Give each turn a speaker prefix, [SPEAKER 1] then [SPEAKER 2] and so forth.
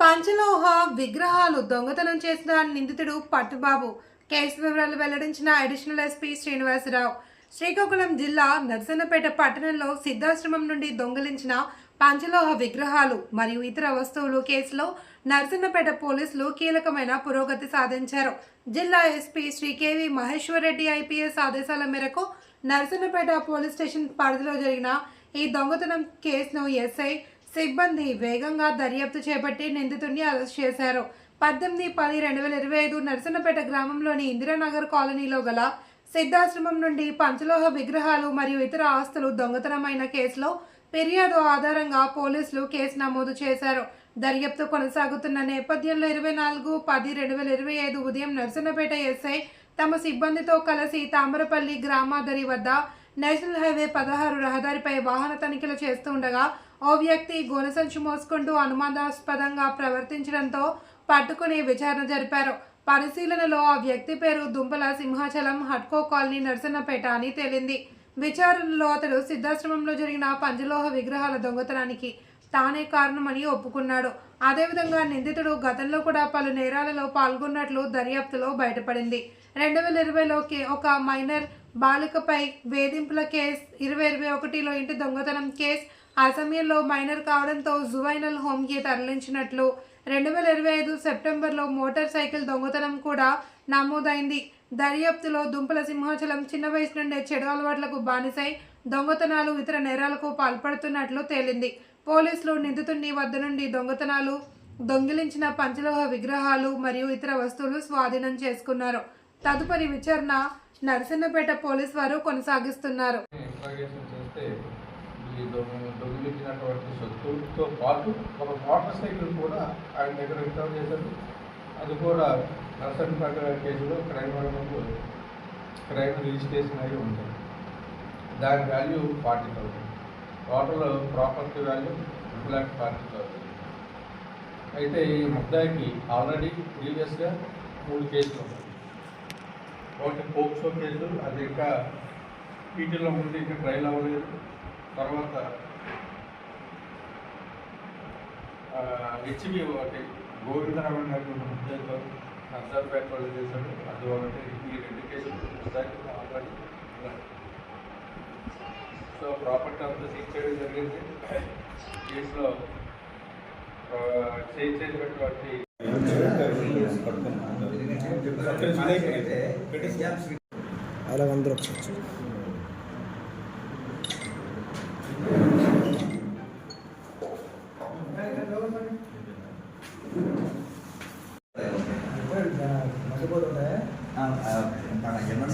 [SPEAKER 1] పంచలోహ విగ్రహాలు దొంగతనం చేసిన నిందితుడు పట్టుబాబు. కేసు వివరాలు వెల్లడించిన అడిషనల్ ఎస్పీ శ్రీనివాసరావు. శ్రీకాకుళం జిల్లా నర్సన్నపేట పట్టణంలో సిద్ధాశ్రమం నుండి దొంగిలించిన పంచలోహ విగ్రహాలు మరియు ఇతర వస్తువులు కేసులో నర్సన్నపేట పోలీసులు కీలకమైన పురోగతి సాధించారు. జిల్లా SP Shri KV Maheshwar Reddy IPS ఆదేశాల మేరకు నర్సన్నపేట పోలీస్ స్టేషన్ పరిధిలో జరిగిన ఈ దొంగతనం కేసును ఎస్ఐ సిబ్బంది వేగంగా దర్యాప్తు చేపట్టి నిందితుడిని అరెస్ట్ చేశారు. పద్దెనిమిది పది రెండు వేల ఇరవై ఐదు నరసన్నపేట గ్రామంలోని ఇందిరానగర్ కాలనీలో గల సిద్ధాశ్రమం నుండి పంచలోహ విగ్రహాలు మరియు ఇతర ఆస్తులు దొంగతనమైన కేసులో ఫిర్యాదు ఆధారంగా పోలీసులు కేసు నమోదు చేశారు. దర్యాప్తు కొనసాగుతున్న నేపథ్యంలో ఇరవై నాలుగు పది రెండు వేల ఇరవై ఐదు ఉదయం నరసన్నపేట ఎస్ఐ తమ సిబ్బందితో కలిసి తామరపల్లి గ్రామాదరి వద్ద నేషనల్ హైవే పదహారు రహదారిపై వాహన తనిఖీలు చేస్తుండగా ఓ వ్యక్తి గోనసంచి మోసుకుంటూ అనుమానాస్పదంగా ప్రవర్తించడంతో పట్టుకుని విచారణ జరిపారు. పరిశీలనలో ఆ వ్యక్తి పేరు దుంపల సింహాచలం హట్కో కాలనీ నరసన్నపేట అని తేలింది. విచారణలో అతడు సిద్ధాశ్రమంలో జరిగిన పంజలోహ విగ్రహాల దొంగతనానికి తానే కారణమని ఒప్పుకున్నాడు. అదేవిధంగా నిందితుడు గతంలో కూడా పలు నేరాలలో పాల్గొన్నట్లు దర్యాప్తులో బయటపడింది. రెండు వేల ఇరవైలోకి ఒక మైనర్ బాలికపై వేధింపుల కేసు ఇరవై ఇరవై ఒకటిలో ఇంటి దొంగతనం కేసు ఆ సమయంలో మైనర్ కావడంతో జువైనల్ హోమ్కి తరలించినట్లు రెండు వేల ఇరవై ఐదు సెప్టెంబర్లో మోటార్ సైకిల్ దొంగతనం కూడా నమోదైంది. దర్యాప్తులో దుంపల సింహాచలం చిన్న వయసు నుండే చెడు అలవాట్లకు బానిసై దొంగతనాలు ఇతర నేరాలకు పాల్పడుతున్నట్లు తేలింది. పోలీసులు నిందితుడిని వద్ద నుండి దొంగతనాలు దొంగిలించిన పంచలోహ విగ్రహాలు మరియు ఇతర వస్తువులు స్వాధీనం చేసుకున్నారు. తదుపరి విచారణ నరసన్నపేట పోలీస్ వారు కొనసాగిస్తున్నారు.
[SPEAKER 2] దొంగిలించినటువంటి సొత్తులతో పాటు ఒక మోటార్ సైకిల్ కూడా ఆయన దగ్గర రికవర్ చేశారు. అది కూడా నర్సన్పేట కేసులో క్రైమ్ అడగడంలో క్రైమ్ రిజిస్ట్రేషన్ అయి ఉంటుంది. దాని value forty thousand. Total property value two lakh forty thousand. అయితే ఈ ముద్దాయికి ఆల్రెడీ ప్రీవియస్గా మూడు కేసులు ఉన్నాయి. ఒకటి పోక్సో కేసు అది ఇంకా ఈటీలో ముందు ఇంకా ట్రైల్ అవ్వలేదు. తర్వాత హెచ్బి ఒకటి గోవిందరావు గారి ముద్దాయితో నర్సర్పేట వాళ్ళు చేశాడు అది ఒకటి ఈ రెండు కేసులు ఆల్రెడీ సో ప్రాపర్టీ అంతా సీజ్ చేయడం జరిగింది. కేసులో చేంజ్ చేసినటువంటి
[SPEAKER 3] అలాగ అందరూ ఒకసారి
[SPEAKER 4] మన జన్మ